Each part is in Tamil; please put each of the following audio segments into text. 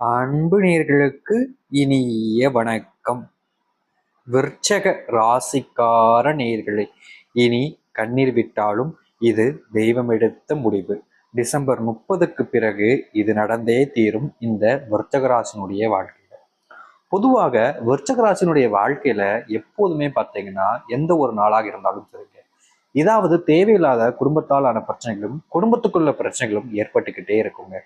அன்பு நேர்களுக்கு இனிய வணக்கம். விற்சக ராசிக்கார நேர்களை இனி கண்ணீர் விட்டாலும் இது தெய்வம் எடுத்த முடிவு. டிசம்பர் முப்பதுக்கு பிறகு இது நடந்தே தீரும் இந்த விற்சகராசினுடைய வாழ்க்கையில் வாழ்க்கையில. பொதுவாக விற்சகராசினுடைய வாழ்க்கையில எப்போதுமே பார்த்தீங்கன்னா எந்த ஒரு நாளாக இருந்தாலும் சரிங்க இதாவது தேவையில்லாத குடும்பத்தாலான பிரச்சனைகளும் குடும்பத்துக்குள்ள பிரச்சனைகளும் ஏற்பட்டுக்கிட்டே இருக்குங்க.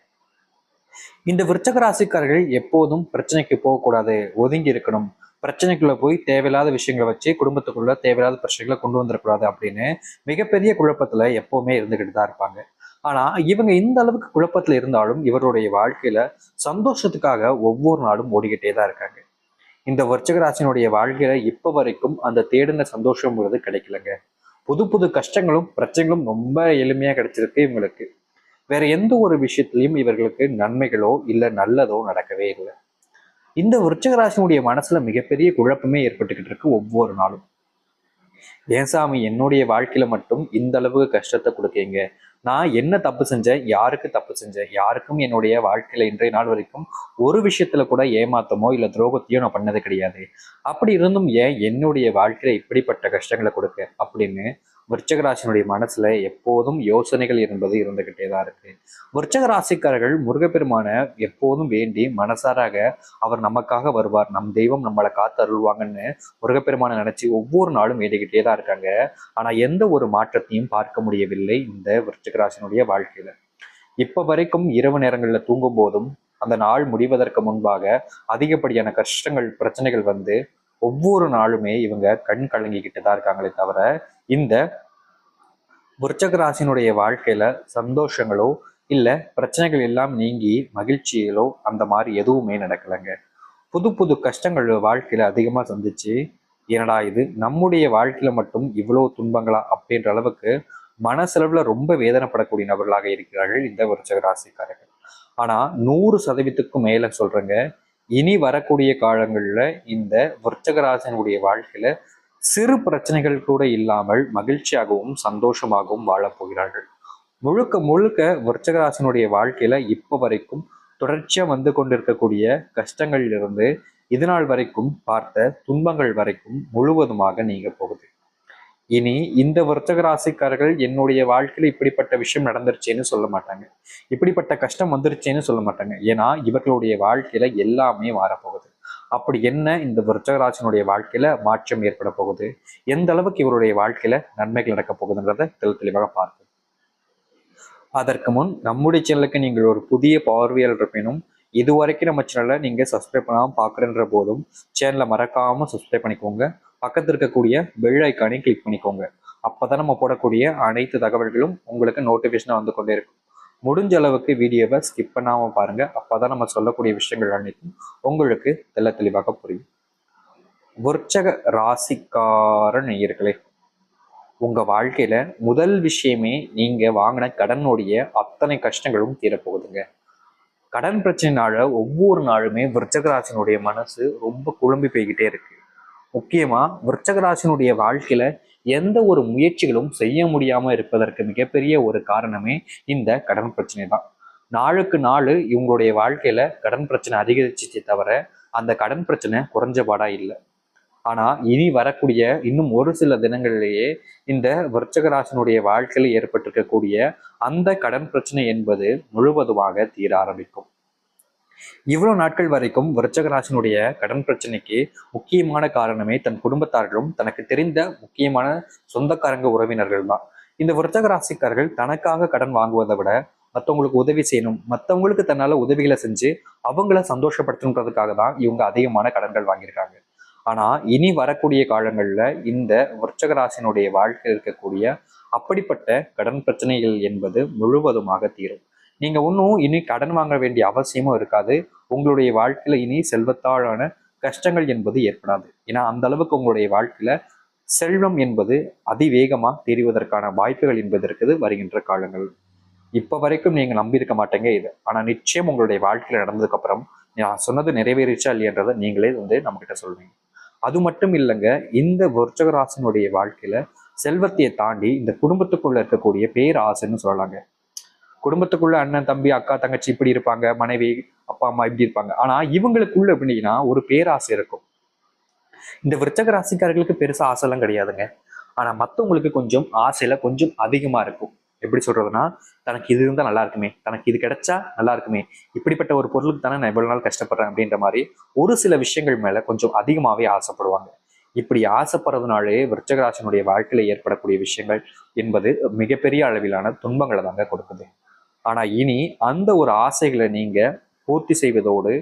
இந்த விருச்சக ராசிக்காரர்கள் எப்போதும் பிரச்சனைக்கு போகக்கூடாது ஒதுங்கி இருக்கணும். பிரச்சனைக்குள்ள போய் தேவையில்லாத விஷயங்களை வச்சு குடும்பத்துக்குள்ள தேவையில்லாத பிரச்சனைகளை கொண்டு வந்துடக்கூடாது அப்படின்னு மிகப்பெரிய குழப்பத்துல எப்பவுமே இருந்துகிட்டு தான் இருப்பாங்க. ஆனா இவங்க இந்த அளவுக்கு குழப்பத்துல இருந்தாலும் இவருடைய வாழ்க்கையில சந்தோஷத்துக்காக ஒவ்வொரு நாளும் ஓடிக்கிட்டே தான் இருக்காங்க. இந்த வர்ச்சகராசினுடைய வாழ்க்கையில இப்ப வரைக்கும் அந்த தேடின சந்தோஷம்ங்கிறது கிடைக்கலங்க. புது புது கஷ்டங்களும் பிரச்சனைகளும் ரொம்ப எளிமையா கிடைச்சிருக்கு இவங்களுக்கு. வேற எந்த ஒரு விஷயத்திலையும் இவர்களுக்கு நன்மைகளோ இல்லை நல்லதோ நடக்கவே இல்லை. இந்த விருச்சகராசினுடைய மனசுல மிகப்பெரிய குழப்பமே ஏற்பட்டுக்கிட்டு இருக்கு ஒவ்வொரு நாளும். ஏன் சாமி என்னுடைய வாழ்க்கையில மட்டும் இந்த அளவுக்கு கஷ்டத்தை கொடுக்கீங்க நான் என்ன தப்பு செஞ்சேன்? யாருக்கு தப்பு செஞ்சேன்? யாருக்கும் என்னுடைய வாழ்க்கையில இன்றைய நாள் வரைக்கும் ஒரு விஷயத்துல கூட ஏமாத்தமோ இல்ல துரோகத்தையோ நான் பண்ணது கிடையாது. அப்படி இருந்தும் ஏன் என்னுடைய வாழ்க்கையில இப்படிப்பட்ட கஷ்டங்களை கொடுக்க? அப்படின்னு விருச்சகராசினுடைய மனசுல எப்போதும் யோசனைகள் என்பது இருந்துகிட்டே தான் இருக்கு. விருச்சக ராசிக்காரர்கள் முருகப்பெருமான எப்போதும் வேண்டி மனசாராக அவர் நமக்காக வருவார். நம் தெய்வம் நம்மளை காத்து அருள்வாங்கன்னு முருகப்பெருமான நினைச்சு ஒவ்வொரு நாளும் வேண்டிக்கிட்டே தான் இருக்காங்க. ஆனா எந்த ஒரு மாற்றத்தையும் பார்க்க முடியவில்லை இந்த விருச்சகராசினுடைய வாழ்க்கையில. இப்ப வரைக்கும் இரவு நேரங்கள்ல தூங்கும் போதும் அந்த நாள் முடிவதற்கு முன்பாக அதிகப்படியான கஷ்டங்கள் பிரச்சனைகள் வந்து ஒவ்வொரு நாளுமே இவங்க கண் கலங்கிக்கிட்டு தான் இருக்காங்களே தவிர இந்த விருச்சக ராசினுடைய வாழ்க்கையில சந்தோஷங்களோ இல்ல பிரச்சனைகள் எல்லாம் நீங்கி மகிழ்ச்சிகளோ அந்த மாதிரி எதுவுமே நடக்கலைங்க. புது புது கஷ்டங்கள் வாழ்க்கையில அதிகமா சந்திச்சு என்னடா இது நம்முடைய வாழ்க்கையில மட்டும் இவ்வளவு துன்பங்களா? அப்படின்ற அளவுக்கு மனசெலவுல ரொம்ப வேதனைப்படக்கூடிய நபர்களாக இருக்கிறார்கள் இந்த விருச்சக ராசிக்காரர்கள். ஆனா நூறு சதவீதத்துக்கும் மேல சொல்றேங்க இனி வரக்கூடிய காலங்கள்ல இந்த விருச்சக ராசினுடைய வாழ்க்கையில சிறு பிரச்சனைகள் கூட இல்லாமல் மகிழ்ச்சியாகவும் சந்தோஷமாகவும் வாழப்போகிறார்கள் முழுக்க முழுக்க விருச்சகராசனுடைய வாழ்க்கையில இப்போ வரைக்கும் தொடர்ச்சியா வந்து கொண்டிருக்கக்கூடிய கஷ்டங்களிலிருந்து இதுநாள் வரைக்கும் பார்த்த துன்பங்கள் வரைக்கும் முழுவதுமாக நீங்க போகுது. இனி இந்த விருச்சக ராசிக்காரர்கள் என்னுடைய வாழ்க்கையில இப்படிப்பட்ட விஷயம் நடந்துருச்சேன்னு சொல்ல மாட்டாங்க. இப்படிப்பட்ட கஷ்டம் வந்துருச்சேன்னு சொல்ல மாட்டாங்க. ஏன்னா இவர்களுடைய வாழ்க்கையில எல்லாமே மாறப்போகுது அப்படி என்ன இந்த விருச்சகராஜனுடைய வாழ்க்கையில மாற்றம் ஏற்பட போகுது? எந்த அளவுக்கு இவருடைய வாழ்க்கையில நன்மைகள் நடக்க போகுதுன்றத தெளி தெளிவாக பார்ப்போம். அதற்கு முன் நம்முடைய சேனலுக்கு நீங்கள் ஒரு புதிய பார்வையாளர் இருப்பினும் இது வரைக்கும் நம்ம சேனலை நீங்கள் சப்ஸ்கிரைப் பண்ணாமல் பார்க்குறன்ற போதும் சேனலை மறக்காமல் சப்ஸ்கிரைப் பண்ணிக்கோங்க. பக்கத்தில் இருக்கக்கூடிய பெல் ஐக்கானையும் கிளிக் பண்ணிக்கோங்க. அப்பதான் நம்ம போடக்கூடிய அனைத்து தகவல்களும் உங்களுக்கு நோட்டிஃபிகேஷனாக வந்து கொண்டே இருக்கும். முடிஞ்ச அளவுக்கு வீடியோவை ஸ்கிப் பண்ணாமல் பாருங்கள் அப்போ தான் நம்ம சொல்லக்கூடிய விஷயங்கள் அனைத்தும் உங்களுக்கு தெல்ல தெளிவாக புரியும். விருச்சக ராசிக்கார நேயர்களே உங்கள் வாழ்க்கையில் முதல் விஷயமே நீங்கள் வாங்கின கடனுடைய அத்தனை கஷ்டங்களும் தீரப்போகுதுங்க. கடன் பிரச்சனைனால ஒவ்வொரு நாளுமே விருச்சகராசினுடைய மனசு ரொம்ப குழம்பி போய்கிட்டே இருக்கு. முக்கியமாக விருச்சக வாழ்க்கையில் எந்த ஒரு முயற்சிகளும் செய்ய முடியாம இருப்பதற்கு மிகப்பெரிய ஒரு காரணமே இந்த கடன் பிரச்சனை தான். நாளுக்கு நாள் இவங்களுடைய வாழ்க்கையில கடன் பிரச்சனை அதிகரிச்சிச்சே தவிர அந்த கடன் பிரச்சனை குறைஞ்ச பாடா இல்லை. ஆனா இனி வரக்கூடிய இன்னும் ஒரு சில தினங்களிலேயே இந்த விருச்சகராசனுடைய வாழ்க்கையில் ஏற்பட்டிருக்கக்கூடிய அந்த கடன் பிரச்சனை என்பது முழுவதுமாக தீர ஆரம்பிக்கும். இவ்வளவு நாட்கள் வரைக்கும் விருச்சகராசினுடைய கடன் பிரச்சனைக்கு முக்கியமான காரணமே தன் குடும்பத்தார்களும் தனக்கு தெரிந்த முக்கியமான சொந்தக்காரங்க உறவினர்கள் தான். இந்த விருச்சக ராசிக்காரர்கள் தனக்காக கடன் வாங்குவதை விட மற்றவங்களுக்கு உதவி செய்யணும் மற்றவங்களுக்கு தன்னால உதவிகளை செஞ்சு அவங்கள சந்தோஷப்படுத்தணுன்றதுக்காக தான் இவங்க அதிகமான கடன்கள் வாங்கியிருக்காங்க. ஆனா இனி வரக்கூடிய காலங்கள்ல இந்த விருச்சகராசினுடைய வாழ்க்கையில் இருக்கக்கூடிய அப்படிப்பட்ட கடன் பிரச்சனைகள் என்பது முழுவதுமாக தீரும். நீங்க ஒன்றும் இனி கடன் வாங்க வேண்டிய அவசியமும் இருக்காது. உங்களுடைய வாழ்க்கையில இனி செல்வத்தாழான கஷ்டங்கள் என்பது ஏற்படாது. ஏன்னா அந்த அளவுக்கு உங்களுடைய வாழ்க்கையில செல்வம் என்பது அதிவேகமாக தெரிவதற்கான வாய்ப்புகள் என்பது இருக்குது வருகின்ற காலங்கள். இப்ப வரைக்கும் நீங்க நம்பியிருக்க மாட்டேங்க இது. ஆனா நிச்சயம் உங்களுடைய வாழ்க்கையில நடந்ததுக்கு அப்புறம் நான் சொன்னது நிறைவேறிச்சா இல்லையன்றதை நீங்களே வந்து நம்ம கிட்ட சொல்வீங்க. அது மட்டும் இல்லைங்க இந்த விருச்சகராசனுடைய வாழ்க்கையில செல்வத்தையை தாண்டி இந்த குடும்பத்துக்குள்ள இருக்கக்கூடிய பேராசைன்னு சொல்லலாங்க. குடும்பத்துக்குள்ள அண்ணன் தம்பி அக்கா தங்கச்சி இப்படி இருப்பாங்க மனைவி அப்பா அம்மா இப்படி இருப்பாங்க. ஆனா இவங்களுக்குள்ள எப்படின்னா ஒரு பேராசை இருக்கும். இந்த விருச்சக ராசிக்காரர்களுக்கு பெருசா ஆசைலாம் கிடையாதுங்க. ஆனா மத்தவங்களுக்கு கொஞ்சம் ஆசையில கொஞ்சம் அதிகமா இருக்கும். எப்படி சொல்றதுன்னா தனக்கு இது இருந்தா நல்லா இருக்குமே தனக்கு இது கிடைச்சா நல்லா இருக்குமே இப்படிப்பட்ட ஒரு பொருளுக்கு தானே நான் இவ்வளவு நாள் கஷ்டப்படுறேன் அப்படின்ற மாதிரி ஒரு சில விஷயங்கள் மேல கொஞ்சம் அதிகமாவே ஆசைப்படுவாங்க. இப்படி ஆசைப்படுறதுனாலே விருச்சகராசனுடைய வாழ்க்கையில ஏற்படக்கூடிய விஷயங்கள் என்பது மிகப்பெரிய அளவிலான துன்பங்களை தாங்க கொடுக்குது. ஆனால் இனி அந்த ஒரு ஆசைகளை நீங்கள் பூர்த்தி செய்வதோடு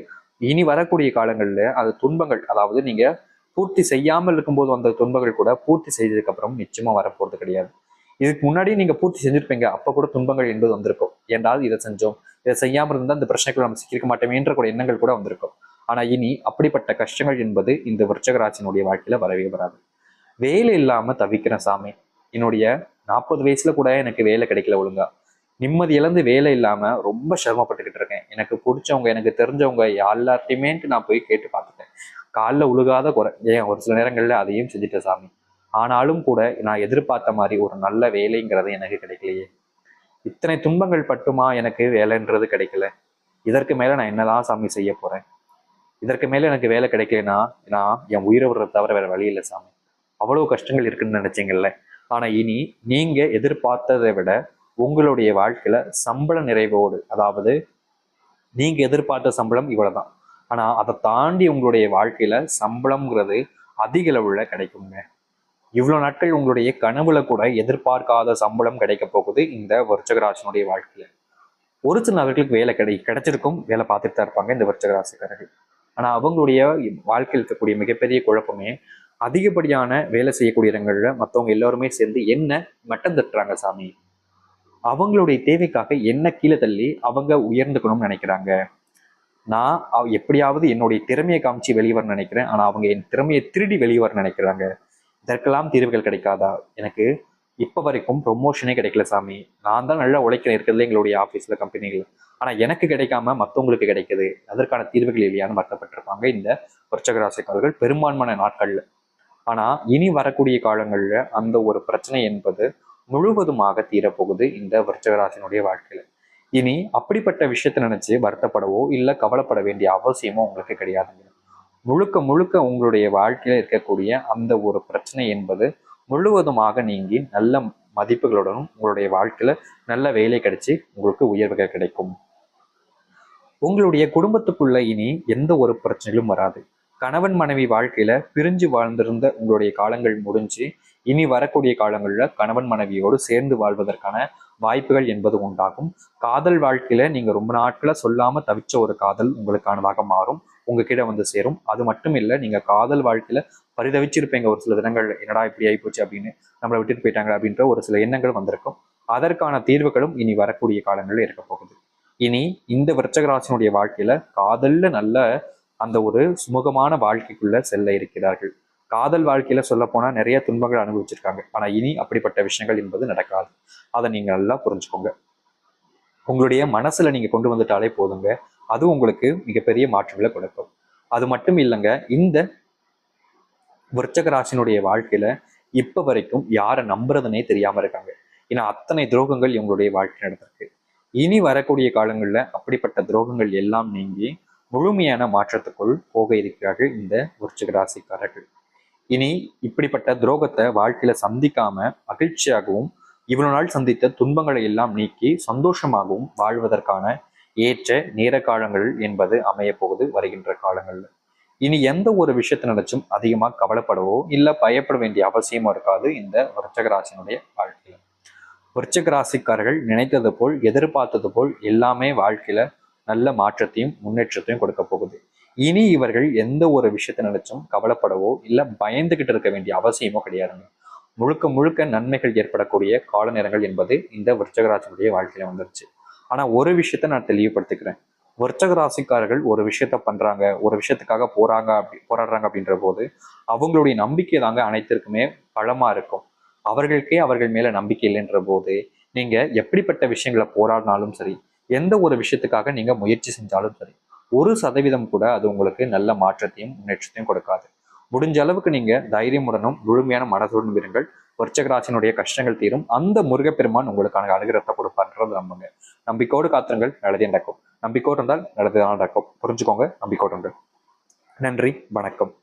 இனி வரக்கூடிய காலங்களில் அது துன்பங்கள் அதாவது நீங்கள் பூர்த்தி செய்யாமல் இருக்கும்போது வந்த துன்பங்கள் கூட பூர்த்தி செய்ததுக்கப்புறம் நிச்சயமாக வரப்போகிறது கிடையாது. இதுக்கு முன்னாடி நீங்கள் பூர்த்தி செஞ்சுருப்பீங்க அப்போ கூட துன்பங்கள் என்பது வந்திருக்கும். ஏன்றாவது இதை செஞ்சோம் இதை செய்யாமல் இருந்தால் இந்த பிரச்சனைகள் நம்ம சிக்கிருக்க மாட்டோமேன்ற கூட எண்ணங்கள் கூட வந்திருக்கும். ஆனால் இனி அப்படிப்பட்ட கஷ்டங்கள் என்பது இந்த விருச்சகராசினுடைய வாழ்க்கையில் வரவே வராது. வேலை இல்லாமல் தவிக்கிற சாமி என்னுடைய நாற்பது வயசுல கூட எனக்கு வேலை கிடைக்கல ஒழுங்கா. நிம்மதி இழந்து வேலை இல்லாமல் ரொம்ப சிரமப்பட்டுக்கிட்டு இருக்கேன். எனக்கு பிடிச்சவங்க எனக்கு தெரிஞ்சவங்க எல்லாத்தையுமேன்ட்டு நான் போய் கேட்டு பார்த்துட்டேன். காலில் உழுகாத குறை. ஏன்? ஒரு சில நேரங்களில் அதையும் செஞ்சுட்டேன் சாமி. ஆனாலும் கூட நான் எதிர்பார்த்த மாதிரி ஒரு நல்ல வேலைங்கிறது எனக்கு கிடைக்கலையே. இத்தனை துன்பங்கள் பட்டுமா எனக்கு வேலைன்றது கிடைக்கல. இதற்கு மேலே நான் என்னதான் சாமி செய்ய போகிறேன் இதற்கு மேலே எனக்கு வேலை கிடைக்கலனா நான் என் உயிரை விடுறத தவிர வேறு வழி இல்லை சாமி. அவ்வளோ கஷ்டங்கள் இருக்குன்னு நினச்சிங்கல்ல. ஆனால் இனி நீங்கள் எதிர்பார்த்ததை விட உங்களுடைய வாழ்க்கையில சம்பள நிறைவோடு அதாவது நீங்க எதிர்பார்த்த சம்பளம் இவ்வளவுதான். ஆனா அதை தாண்டி உங்களுடைய வாழ்க்கையில சம்பளம்ங்கிறது அதிக அளவுல கிடைக்குங்க. இவ்வளோ நாட்கள் உங்களுடைய கனவுல கூட எதிர்பார்க்காத சம்பளம் கிடைக்க போகுது இந்த வருச்சகராசனுடைய வாழ்க்கையில. ஒரு சில நபர்களுக்கு வேலை கிடை கிடைச்சிருக்கும் வேலை பார்த்துட்டு தான் இருப்பாங்க இந்த வருச்சகராசிக்காரர்கள். ஆனா அவங்களுடைய வாழ்க்கையில் இருக்கக்கூடிய மிகப்பெரிய குழப்பமே அதிகப்படியான வேலை செய்யக்கூடிய இடங்கள்ல மற்றவங்க எல்லாருமே சேர்ந்து என்ன மட்டம் தட்டுறாங்க சாமி? அவங்களுடைய தேவைக்காக என்ன கீழே தள்ளி அவங்க உயர்ந்துக்கணும்னு நினைக்கிறாங்க. நான் எப்படியாவது என்னுடைய திறமையை காமிச்சு வெளியே நினைக்கிறேன். ஆனா அவங்க என் திறமையை திருடி வெளியே நினைக்கிறாங்க. இதற்கெல்லாம் தீர்வுகள் கிடைக்காதா? எனக்கு இப்போ வரைக்கும் ப்ரொமோஷனே கிடைக்கல சாமி. நான் தான் நல்லா உழைக்கிற இருக்கிறதுல எங்களுடைய ஆஃபீஸில் கம்பெனிகள் ஆனால் எனக்கு கிடைக்காம மற்றவங்களுக்கு கிடைக்குது. அதற்கான தீர்வுகள் இல்லையான்னு வருத்தப்பட்டிருப்பாங்க இந்த விருச்சகராசிக்காரர்கள் பெரும்பான்மையான நாட்களில். ஆனால் இனி வரக்கூடிய காலங்களில் அந்த ஒரு பிரச்சனை என்பது முழுவதுமாக தீரப்போகுது இந்த விருச்சகராசினுடைய வாழ்க்கையில. இனி அப்படிப்பட்ட விஷயத்தை நினைச்சு வருத்தப்படவோ இல்லை கவலைப்பட வேண்டிய அவசியமோ உங்களுக்கு கிடையாதுங்க. முழுக்க முழுக்க உங்களுடைய வாழ்க்கையில இருக்கக்கூடிய அந்த ஒரு பிரச்சனை என்பது முழுவதுமாக நீங்கி நல்ல மதிப்புகளுடனும் உங்களுடைய வாழ்க்கையில நல்ல வேலை கிடைச்சி உங்களுக்கு உயர்வுகள் கிடைக்கும். உங்களுடைய குடும்பத்துக்குள்ள இனி எந்த ஒரு பிரச்சனைகளும் வராது. கணவன் மனைவி வாழ்க்கையில பிரிஞ்சு வாழ்ந்திருந்த உங்களுடைய காலங்கள் முடிஞ்சு இனி வரக்கூடிய காலங்களில் கணவன் மனைவியோடு சேர்ந்து வாழ்வதற்கான வாய்ப்புகள் என்பது உண்டாகும். காதல் வாழ்க்கையில நீங்க ரொம்ப நாட்கள சொல்லாம தவிச்ச ஒரு காதல் உங்களுக்கானதாக மாறும். உங்ககிட்ட வந்து சேரும். அது மட்டும் இல்லை நீங்க காதல் வாழ்க்கையில பரிதவிச்சிருப்பீங்க. ஒரு சில தினங்கள் என்னடா இப்படி ஆயிப்போச்சு அப்படின்னு நம்மளை விட்டுட்டு போயிட்டாங்க அப்படின்ற ஒரு சில எண்ணங்கள் வந்திருக்கும். அதற்கான தீர்வுகளும் இனி வரக்கூடிய காலங்களில் இருக்க போகுது. இனி இந்த விருச்சகராசினுடைய வாழ்க்கையில காதல்ல நல்ல அந்த ஒரு சுமூகமான வாழ்க்கைக்குள்ள செல்ல இருக்கிறார்கள். காதல் வாழ்க்கையில சொல்ல போனா நிறைய துன்பங்கள் அனுபவிச்சிருக்காங்க. ஆனா இனி அப்படிப்பட்ட விஷயங்கள் என்பது நடக்காது. அதை நீங்க நல்லா புரிஞ்சுக்கோங்க. உங்களுடைய மனசுல நீங்க கொண்டு வந்துட்டாலே போதுங்க. அது உங்களுக்கு மிகப்பெரிய மாற்றங்களை கொடுக்கும். அது மட்டும் இல்லைங்க இந்த விருச்சக ராசினுடைய வாழ்க்கையில இப்ப வரைக்கும் யாரை நம்புறதுனே தெரியாம இருக்காங்க. ஏன்னா அத்தனை துரோகங்கள் இவங்களுடைய வாழ்க்கை நடந்திருக்கு. இனி வரக்கூடிய காலங்களில் அப்படிப்பட்ட துரோகங்கள் எல்லாம் நீங்கி முழுமையான மாற்றத்துக்குள் போக இருக்கிறார்கள் இந்த விருச்சிக ராசிக்காரர்கள் இனி இப்படிப்பட்ட துரோகத்தை வாழ்க்கையில சந்திக்காம மகிழ்ச்சியாகவும் இவ்வளவு நாள் சந்தித்த துன்பங்களை எல்லாம் நீக்கி சந்தோஷமாகவும் வாழ்வதற்கான ஏற்ற நேர காலங்கள் என்பது அமைய போகுது வருகின்ற காலங்கள்ல. இனி எந்த ஒரு விஷயத்தை நினைச்சும் அதிகமாக கவலைப்படவோ இல்லை பயப்பட வேண்டிய அவசியமும் இருக்காது இந்த விருச்சகராசினுடைய வாழ்க்கையில. விருச்சக ராசிக்காரர்கள் நினைத்தது போல் எதிர்பார்த்தது போல் எல்லாமே வாழ்க்கையில நல்ல மாற்றத்தையும் முன்னேற்றத்தையும் கொடுக்க போகுது. இனி இவர்கள் எந்த ஒரு விஷயத்தை நினைச்சும் கவலைப்படவோ இல்லை பயந்துகிட்டு இருக்க வேண்டிய அவசியமோ கிடையாதுங்க. முழுக்க முழுக்க நன்மைகள் ஏற்படக்கூடிய கால நேரங்கள் என்பது இந்த விருச்சகராஜனுடைய வாழ்க்கையில வந்துருச்சு. ஆனா ஒரு விஷயத்த நான் தெளிவுபடுத்திக்கிறேன். வர்த்தக ராசிக்காரர்கள் ஒரு விஷயத்த பண்றாங்க ஒரு விஷயத்துக்காக போறாங்க அப்படி போராடுறாங்க அப்படின்ற போது அவங்களுடைய நம்பிக்கை தாங்க அனைத்திற்குமே பலமா இருக்கும். அவர்களுக்கே அவர்கள் மேல நம்பிக்கை இல்லைன்ற போது நீங்க எப்படிப்பட்ட விஷயங்களை போராடினாலும் சரி எந்த ஒரு விஷயத்துக்காக நீங்க முயற்சி செஞ்சாலும் சரி ஒரு சதவீதம் கூட அது உங்களுக்கு நல்ல மாற்றத்தையும் முன்னேற்றத்தையும் கொடுக்காது. முடிஞ்ச அளவுக்கு நீங்க தைரியமுடனும் முழுமையான மனதுடன் இருங்கள். வர்ச்சகராசினுடைய கஷ்டங்கள் தீரும். அந்த முருகப்பெருமான் உங்களுக்கான அனுகிரகத்தை கொடுப்பார்ன்றது நம்புங்க. நம்பிக்கையோடு காத்திருங்கள். நல்லதே நடக்கும். நம்பிக்கோடு இருந்தால் நல்லதுதான் நடக்கும். புரிஞ்சுக்கோங்க. நம்பிக்கோடு நன்றி. வணக்கம்.